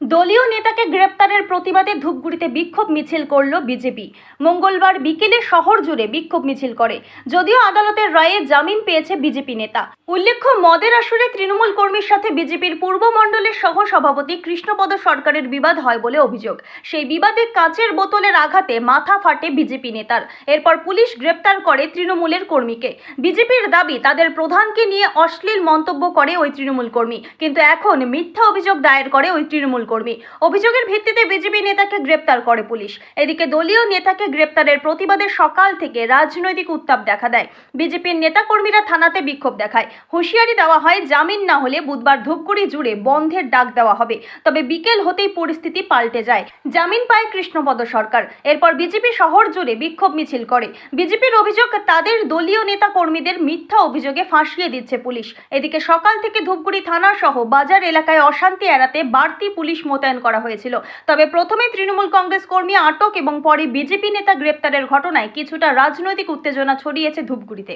দলীয় নেতাকে গ্রেপ্তারের প্রতিবাদে ধূপগুড়িতে বিক্ষোভ মিছিল করল বিজেপি। মঙ্গলবার বিকেলে শহর জুড়ে বিক্ষোভ মিছিল করে। যদিও আদালতের রায়ে জামিন পেয়েছে বিজেপি নেতা। উল্লেখ্য, মদের আসরে তৃণমূল কর্মীর সাথে বিজেপির পূর্ব মণ্ডলের সহ সভাপতি কৃষ্ণপদ সরকারের বিবাদ হয় বলে অভিযোগ। সেই বিবাদে কাঁচের বোতলের আঘাতে মাথা ফাটে বিজেপি নেতার। এরপর পুলিশ গ্রেপ্তার করে তৃণমূলের কর্মীকে। বিজেপির দাবি, তাদের প্রধানকে নিয়ে অশ্লীল মন্তব্য করে ওই তৃণমূল কর্মী। কিন্তু এখন মিথ্যা অভিযোগ দায়ের করে ওই তৃণমূল কর্মী। অভিযোগের ভিত্তিতে বিজেপি নেতাকে গ্রেপ্তার করে পুলিশ। এদিকে দলীয় নেতাকে গ্রেপ্তারের প্রতিবাদে সকাল থেকে রাজনৈতিক উত্তাপ দেখা দেয়। বিজেপির নেতাকর্মীরা থানাতে বিক্ষোভ দেখায়। হুঁশিয়ারি দেওয়া হয়, জামিন না হলে বুধবার ধূপগুড়ি জুড়ে বন্ধের ডাক দেওয়া হবে। তবে বিকেল হতেই পরিস্থিতি পাল্টে যায়। জামিন পায় কৃষ্ণপদ সরকার। এরপর বিজেপি শহর জুড়ে বিক্ষোভ মিছিল করে। বিজেপির অভিযোগ, তাদের দলীয় নেতা কর্মীদের মিথ্যা অভিযোগে ফাঁসিয়ে দিচ্ছে পুলিশ। এদিকে সকাল থেকে ধূপগুড়ি থানা সহ বাজার এলাকায় অশান্তি এড়াতে বাড়তি পুলিশ মোতায়েন করা হয়েছিল। তবে প্রথমে তৃণমূল কংগ্রেস কর্মী আটক এবং পরে বিজেপি নেতা গ্রেপ্তারের ঘটনায় কিছুটা রাজনৈতিক উত্তেজনা ছড়িয়েছে ধূপগুড়িতে।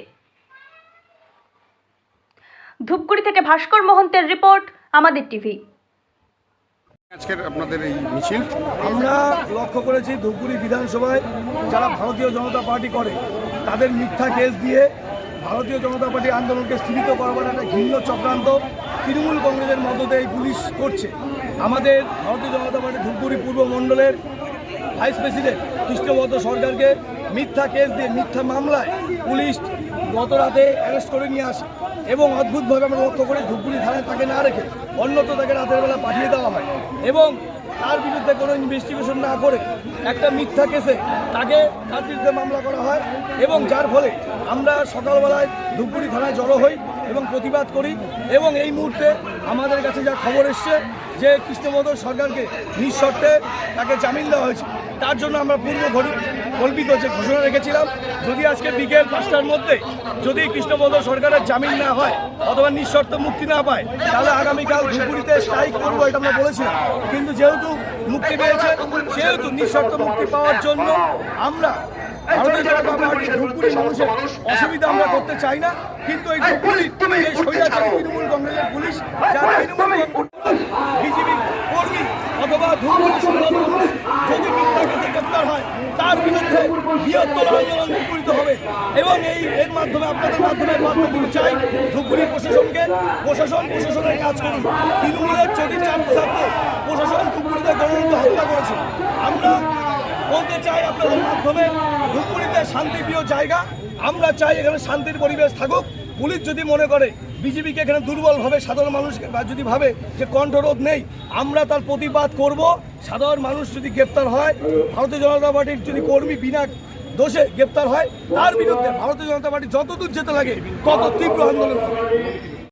ধূপগুড়ি থেকে ভাস্কর মোহন্তের রিপোর্ট আমাদের টিভি। আজকের আপনাদের এই মিছিল? আমরা লক্ষ্য করেছি ধূপগুড়ি বিধানসভায় যারা ভারতীয় জনতা পার্টি করে তাদের মিথ্যা কেস দিয়ে ভারতীয় জনতা পার্টি আন্দোলনকে স্থিরিত করবার একটা ঘৃণ্য চক্রান্ত তৃণমূল কংগ্রেসের মদতে এই পুলিশ করছে। আমাদের ভারতীয় জনতা পার্টি ধূপগুড়ি পূর্ব মণ্ডলের ভাইস প্রেসিডেন্ট কৃষ্ণবদ্ধ সরকারকে মিথ্যা কেস দিয়ে মিথ্যা মামলায় পুলিশ গত রাতে অ্যারেস্ট করে নিয়ে আসে এবং অদ্ভুতভাবে আমরা লক্ষ্য করি ধূপগুড়ি থানায় তাকে না রেখে অন্যত্র তাকে রাতের বেলা পাঠিয়ে দেওয়া হয় এবং তার বিরুদ্ধে কোনো ইনভেস্টিগেশন না করে একটা মিথ্যা কেসে তাকে তার বিরুদ্ধে মামলা করা হয় এবং যার ফলে আমরা সকালবেলায় ধূপগুড়ি থানায় জড়ো হই এবং প্রতিবাদ করি এবং এই মুহূর্তে আমাদের কাছে যা খবর এসছে যে কৃষ্ণবদর সরকারকে নিঃশর্তে তাকে জামিন দেওয়া হয়েছে। তার জন্য আমরা পূর্ব কল্পিত যে ঘোষণা রেখেছিলাম, যদি আজকে বিকেল পাঁচটার মধ্যে যদি কৃষ্ণবদর সরকারের জামিন না হয় অথবা নিঃশর্ত মুক্তি না পায়, তাহলে আগামীকাল ধুপগুড়িতে স্ট্রাইক করব এটা আমরা বলেছিলাম কিন্তু যেহেতু মুক্তি পেয়েছে, সেহেতু নিঃশর্ত মুক্তি পাওয়ার জন্য আমরা ভারতীয় জনতা পার্টি ধূপগুড়ি মানুষের অসুবিধা আমরা করতে চাই না। কিন্তু এই ধূপগুড়ি তৃণমূল কংগ্রেসের পুলিশ যার তৃণমূল কর্মী অথবা যদি গ্রেপ্তার হয়, তার বিরুদ্ধে বৃহত্তর আন্দোলন হবে। এবং এই এর মাধ্যমে, আপনাদের মাধ্যমে বার্তা চাই, ধূপগুড়ি প্রশাসনকে প্রশাসন, প্রশাসনের কাজ করুন। তৃণমূলের চটি চাপ প্রশাসন ধূপগুড়িতে গণতন্ত্র হত্যা করেছে। আমরা বলতে চাই আপনাদের মাধ্যমে, ধূপগুড়িতে শান্তিপ্রিয় জায়গা। আমরা চাই এখানে শান্তির পরিবেশ থাকুক। পুলিশ যদি মনে করে বিজেপিকে এখানে দুর্বলভাবে সাধারণ মানুষ যদি ভাবে যে কণ্ঠরোধ নেই, আমরা তার প্রতিবাদ করব। সাধারণ মানুষ যদি গ্রেপ্তার হয়, ভারতীয় জনতা পার্টির যদি কর্মী বিনা দোষে গ্রেপ্তার হয়, তার বিরুদ্ধে ভারতীয় জনতা পার্টি যতদূর যেতে লাগে, তত তীব্র আন্দোলন